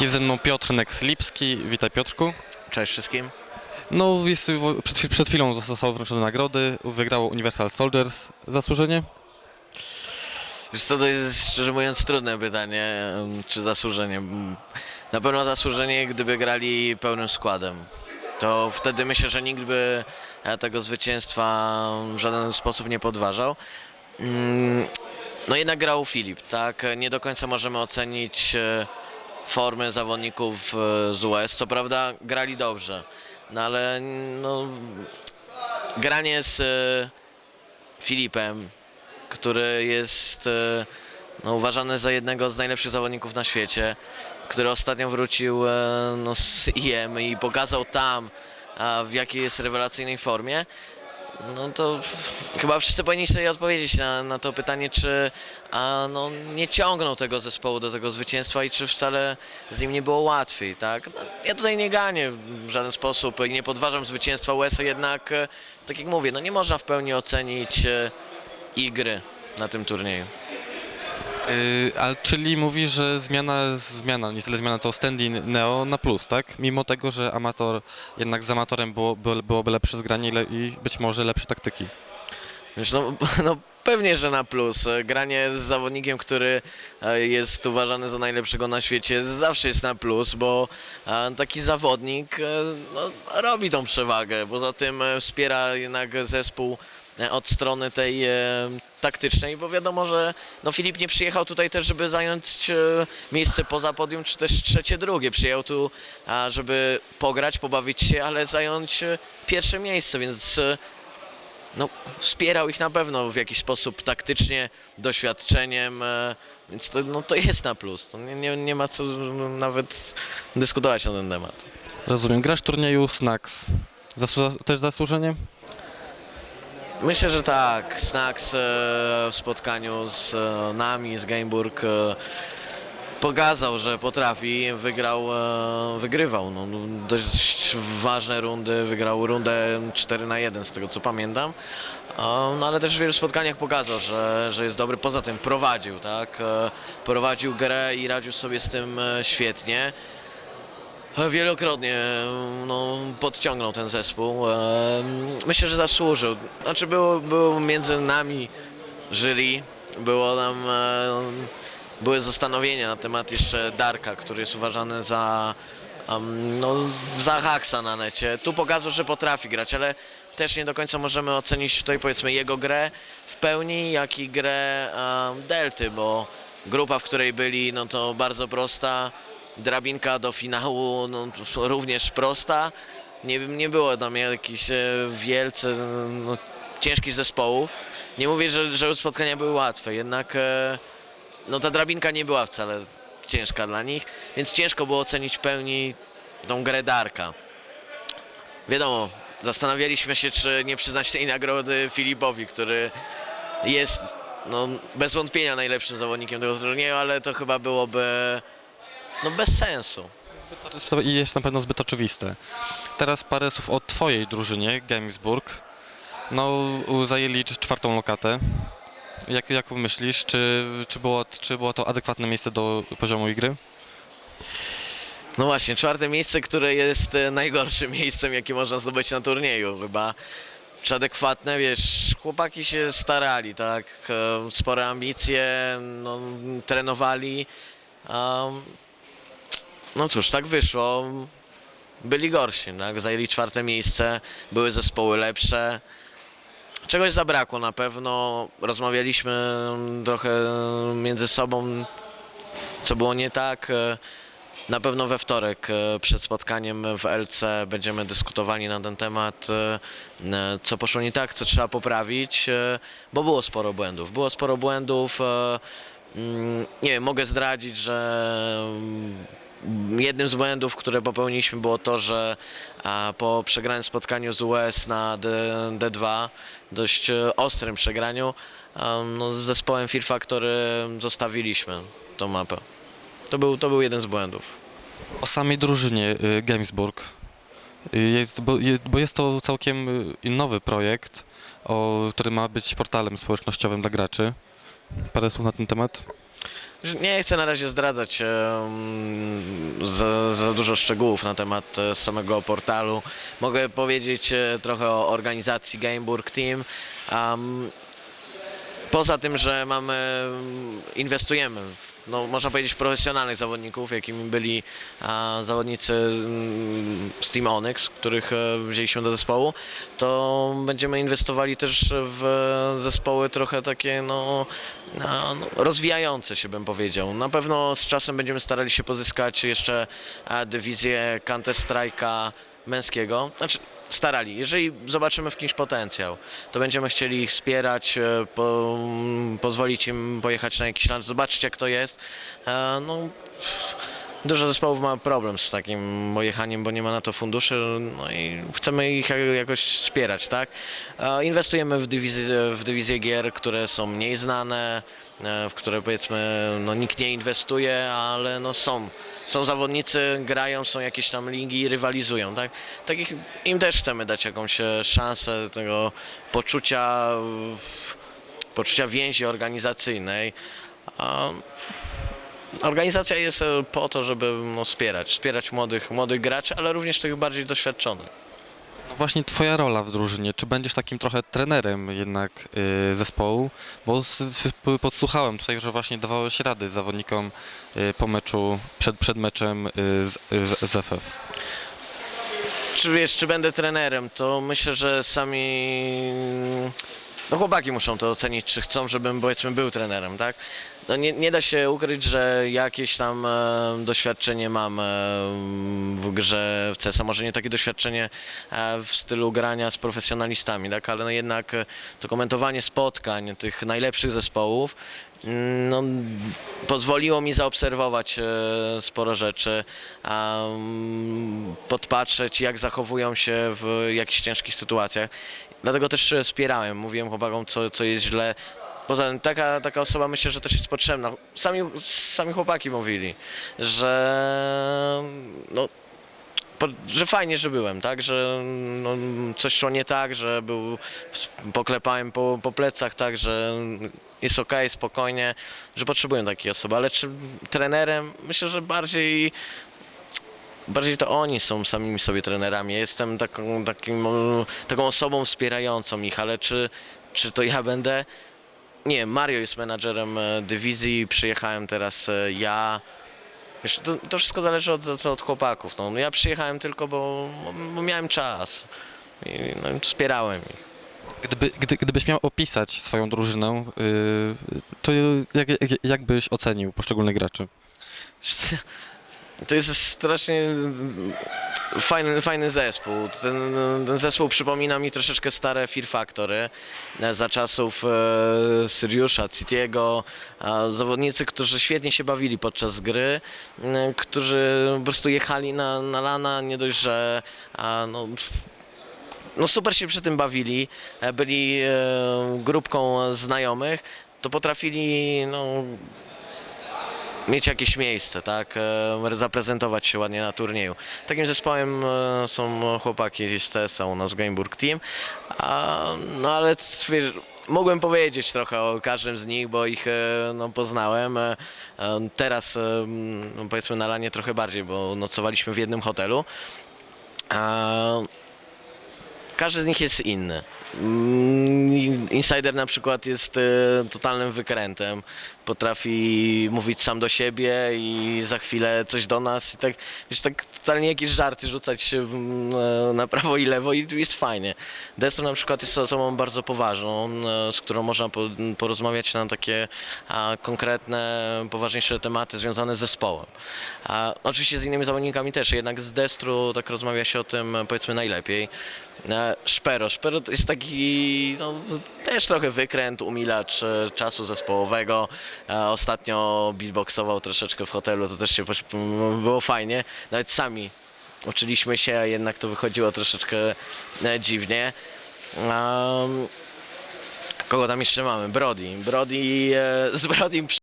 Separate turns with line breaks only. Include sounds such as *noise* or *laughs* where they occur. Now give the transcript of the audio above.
Jest ze mną Piotr Nekslipski. Witaj Piotrku.
Cześć wszystkim.
No, jest, przed, przed chwilą zostały wręczone nagrody. Wygrało Universal Soldiers. Zasłużenie?
Wiesz co, to jest szczerze mówiąc trudne pytanie, czy zasłużenie. Na pewno zasłużenie, gdyby grali pełnym składem. To wtedy myślę, że nikt by e, tego zwycięstwa w żaden sposób nie podważał. Mm, No jednak grał Filip, tak? Nie do końca możemy ocenić e, formy zawodników e, z US. Co prawda grali dobrze, no ale no, granie z e, Filipem, który jest e, no, uważany za jednego z najlepszych zawodników na świecie, który ostatnio wrócił no, z IM i pokazał tam, w jakiej jest rewelacyjnej formie. No to chyba wszyscy powinni sobie odpowiedzieć na, na to pytanie, czy a, no, nie ciągną tego zespołu do tego zwycięstwa i czy wcale z nim nie było łatwiej, tak? No, ja tutaj nie ganię w żaden sposób i nie podważam zwycięstwa USA, jednak e, tak jak mówię, no nie można w pełni ocenić e, i gry na tym turnieju.
Yy, a czyli mówisz, że zmiana, zmiana, nie tyle zmiana, to stand-in Neo na plus, tak? Mimo tego, że amator, jednak z amatorem było, było, byłoby lepsze zgranie i, le, i być może lepsze taktyki.
Wiesz, no, *laughs* no pewnie, że na plus. Granie z zawodnikiem, który e, jest uważany za najlepszego na świecie, zawsze jest na plus, bo e, taki zawodnik e, no, robi tą przewagę. Poza tym wspiera jednak zespół od strony tej taktycznej, bo wiadomo, że no, Filip nie przyjechał tutaj też, żeby zająć e, miejsce poza podium, czy też trzecie, drugie. Przyjechał tu, żeby pograć, pobawić się, ale zająć e, pierwsze miejsce, więc e, no, wspierał ich na pewno w jakiś sposób taktycznie, doświadczeniem, więc to, no, to jest na plus. Nie, nie, nie ma co no, nawet dyskutować na ten temat.
Rozumiem. Grasz w turnieju Snacks. Zasłu- też zasłużenie?
Myślę, że tak. Snacks e, w spotkaniu z e, nami, z Gameburg e, pokazał, że potrafi. Wygrał, wygrywał no, no, dość ważne rundy. Wygrał rundę 4 na 1 z tego co pamiętam. No ale też w wielu spotkaniach pokazał, że, że jest dobry. Poza tym prowadził, tak? Prowadził grę i radził sobie z tym świetnie. Wielokrotnie no, podciągnął ten zespół. Myślę, że zasłużył. Znaczy było, było między nami jury, było nam, były zastanowienia na temat jeszcze Darka, który jest uważany za, no, za haksa na necie. Tu pokazał, że potrafi grać, ale też nie do końca możemy ocenić tutaj powiedzmy jego grę w pełni, jak i grę Delty, bo grupa, w której byli, no to bardzo prosta drabinka do finału no, również prosta. Nie, nie było tam jakichś e, wielce no, ciężkich zespołów. Nie mówię, że, że spotkania były łatwe, jednak e, no, ta drabinka nie była wcale ciężka dla nich, więc ciężko było ocenić w pełni tą grę Darka. Wiadomo, zastanawialiśmy się, czy nie przyznać tej nagrody Filipowi, który jest no, bez wątpienia najlepszym zawodnikiem tego turnieju, ale to chyba byłoby no, bez sensu.
To jest- I jest na pewno zbyt oczywiste. Teraz parę słów o twojej drużynie, Gamesburg. No, zajęli cz- czwartą lokatę. Jak, jak myślisz, czy, czy, było, czy było to adekwatne miejsce do poziomu gry?
No właśnie, czwarte miejsce, które jest e, najgorszym *laughs* miejscem, jakie można zdobyć na turnieju chyba. Czy adekwatne, wiesz, chłopaki się starali, tak, e, spore ambicje, no, trenowali. Um, no cóż, tak wyszło. Byli gorsi, tak, zajęli czwarte miejsce, były zespoły lepsze. Czegoś zabrakło na pewno, rozmawialiśmy trochę między sobą, co było nie tak. na pewno we wtorek e, przed spotkaniem w LC będziemy dyskutowali na ten temat, e, e, co poszło nie tak, co trzeba poprawić, bo było sporo błędów. Było sporo błędów. mm, Nie wiem, mogę zdradzić, że mm, jednym z błędów, które popełniliśmy było to, że po przegranym spotkaniu z US na D, D2, dość e, ostrym przegraniu, no, z zespołem Fear Factory zostawiliśmy tą mapę. To był, to był jeden z błędów.
O samej drużynie y, Gamesburg. Y, Jest, bo, bo jest to całkiem nowy projekt, o, który ma być portalem społecznościowym dla graczy. Parę słów na ten temat.
Nie chcę na razie zdradzać za, za dużo szczegółów na temat e, samego portalu. Mogę powiedzieć e, trochę o organizacji Gameburg Team. Am, poza tym, że mamy, inwestujemy w, no, można powiedzieć, profesjonalnych zawodników, jakimi byli zawodnicy mm, z Team Onyx, których e, wzięliśmy do zespołu, to będziemy inwestowali też w zespoły trochę takie, no, no, no, rozwijające się bym powiedział. Na pewno z czasem będziemy starali się pozyskać jeszcze e, dywizję Counter-Strike'a męskiego. Znaczy, starali. Jeżeli zobaczymy w kimś potencjał, to będziemy chcieli ich wspierać, e, po, pozwolić im pojechać na jakiś lunch, zobaczyć jak to jest. E, No, Dużo zespołów ma problem z takim pojechaniem, bo nie ma na to funduszy, no i chcemy ich jak- jakoś wspierać, tak? E, Inwestujemy w dywizję, w dywizję gier, które są mniej znane, e, w które powiedzmy no, nikt nie inwestuje, ale no są. Są zawodnicy, grają, są jakieś tam ligi, rywalizują, tak? Takich im też chcemy dać jakąś e, szansę tego poczucia, poczucia więzi organizacyjnej. A Organizacja jest e, po to, żeby no, wspierać, wspierać młodych, młodych graczy, ale również tych bardziej doświadczonych.
No właśnie twoja rola w drużynie, czy będziesz takim trochę trenerem jednak y, zespołu? Bo s- s- podsłuchałem tutaj, że właśnie dawałeś rady zawodnikom y, po meczu, przed, przed meczem y, z, y, z FF.
Czy wiesz, czy będę trenerem, to myślę, że sami no chłopaki muszą to ocenić, czy chcą, żebym powiedzmy był trenerem, tak? No nie, nie da się ukryć, że jakieś tam e, doświadczenie mam e, w grze w CS, może nie takie doświadczenie e, w stylu grania z profesjonalistami, tak? Ale no jednak e, to komentowanie spotkań tych najlepszych zespołów mm, no, pozwoliło mi zaobserwować e, sporo rzeczy, mm, podpatrzeć jak zachowują się w jakichś ciężkich sytuacjach. Dlatego też e, wspierałem, mówiłem chłopakom co, co jest źle. Poza tym taka, taka osoba myślę, że też jest potrzebna. Sami, sami chłopaki mówili, że no, że fajnie, że byłem, tak, że no, coś szło nie tak, że był, poklepałem po, po plecach, tak, że jest okej, spokojnie, że potrzebuję takiej osoby, ale czy trenerem? Myślę, że bardziej bardziej to oni są samymi sobie trenerami. Ja jestem taką, takim, taką osobą wspierającą ich, ale czy, czy to ja będę? Nie, Mario jest menadżerem e, dywizji, przyjechałem teraz e, ja. Wiesz, to, to wszystko zależy od, od chłopaków. No, ja przyjechałem tylko, bo, bo miałem czas i no, wspierałem ich.
Gdyby, gdy, gdybyś miał opisać swoją drużynę, y, to jak, jak, jak byś ocenił poszczególnych graczy? *laughs*
To jest strasznie fajny, fajny zespół. Ten, ten zespół przypomina mi troszeczkę stare Fear Factory e, za czasów e, Syriusza, Citiego. a Zawodnicy, którzy świetnie się bawili podczas gry, e, którzy po prostu jechali na, na lana, nie dość, że a, no, no super się przy tym bawili, e, byli e, grupką znajomych, to potrafili no, mieć jakieś miejsce, tak, e, zaprezentować się ładnie na turnieju. Takim zespołem e, są chłopaki z TSA u nas Gameburg Team, a, no ale wiesz, mogłem powiedzieć trochę o każdym z nich, bo ich e, no, poznałem. Teraz no, powiedzmy na lanie trochę bardziej, bo nocowaliśmy w jednym hotelu. Każdy z nich jest inny. Mm, Insider na przykład jest e, totalnym wykrętem. Potrafi mówić sam do siebie i za chwilę coś do nas i tak, wiesz, tak totalnie jakieś żarty rzucać mm, e, na prawo i lewo i jest fajnie. Destro na przykład jest osobą bardzo poważną, e, z którą można po, porozmawiać na takie konkretne, poważniejsze tematy związane z zespołem. Oczywiście z innymi zawodnikami też, jednak z Destru tak rozmawia się o tym powiedzmy najlepiej. Szpero. Szpero to jest taki no, też trochę wykręt, umilacz e, czasu zespołowego. E, Ostatnio beatboxował troszeczkę w hotelu, to też się było fajnie. Nawet sami uczyliśmy się, a jednak to wychodziło troszeczkę e, dziwnie. Kogo tam jeszcze mamy? Brody. Brody z Brodym